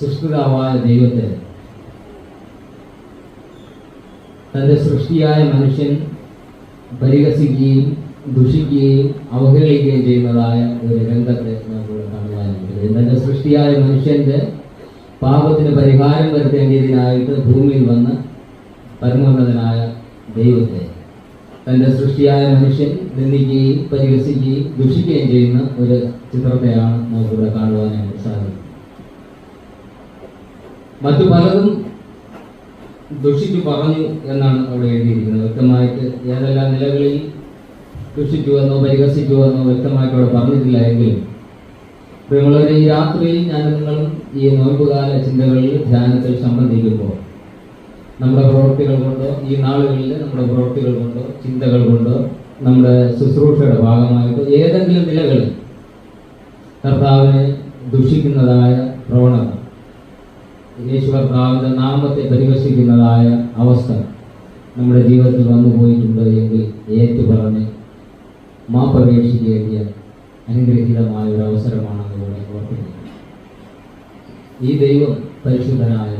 സൃഷ്ടിതാവായ ദൈവത്തെ. തന്റെ സൃഷ്ടിയായ മനുഷ്യൻ പരിഹസിക്കുകയും ദുഷിക്കുകയും അവഹേളിക്കുകയും ചെയ്യുന്നതായ ഒരു രംഗത്തെ നമുക്ക് കാണുവാനുണ്ട് തന്റെ സൃഷ്ടിയായ മനുഷ്യന്റെ പാപത്തിന് പരിഹാരം വരുത്തേണ്ടതിനായിട്ട് ഭൂമിയിൽ വന്ന് പരമോന്നതനായ ദൈവത്തെ. തന്റെ സൃഷ്ടിയായ മനുഷ്യൻ നിന്ദിക്കുകയും പരിഹസിക്കുകയും ദുഷിക്കുകയും ചെയ്യുന്ന ഒരു ചിത്രത്തെയാണ് നമുക്കിവിടെ കാണുവാനായിട്ട് മറ്റു പലതും ദുഷിച്ചു പറഞ്ഞു എന്നാണ് അവിടെ എഴുതിയിരിക്കുന്നത്. വ്യക്തമായിട്ട് ഏതെല്ലാം നിലകളിൽ ദുഷിച്ചു എന്നോ പരിഹസിച്ചു എന്നോ വ്യക്തമായിട്ട് അവിടെ പറഞ്ഞിട്ടില്ല എങ്കിലും പ്രിയമുള്ളവരെ ഈ രാത്രിയിൽ ഞാൻ നിങ്ങളും ഈ നോമ്പുകാല ചിന്തകളിൽ ധ്യാനത്തിൽ സംബന്ധിക്കുമ്പോൾ നമ്മുടെ പ്രവൃത്തികൾ കൊണ്ടോ ഈ നാളുകളിൽ നമ്മുടെ പ്രവൃത്തികൾ കൊണ്ടോ ചിന്തകൾ കൊണ്ടോ നമ്മുടെ ശുശ്രൂഷയുടെ ഭാഗമായിട്ടോ ഏതെങ്കിലും നിലകളിൽ കർത്താവിനെ ദുഷിക്കുന്നതായ പ്രവണത യേശു കർത്താവിന്റെ നാമത്തെ പരിഹസിക്കുന്നതായ അവസ്ഥ നമ്മുടെ ജീവിതത്തിൽ വന്നു പോയിട്ടുണ്ട് എങ്കിൽ ഏറ്റു പറഞ്ഞ് മാപ്പപേക്ഷിക്കേണ്ടിയ അനുഗ്രഹീതമായ ഒരു അവസരമാണെന്ന് കൂടെ ഓർപ്പിക്കുന്നു ഈ ദൈവം പരിശുദ്ധനായ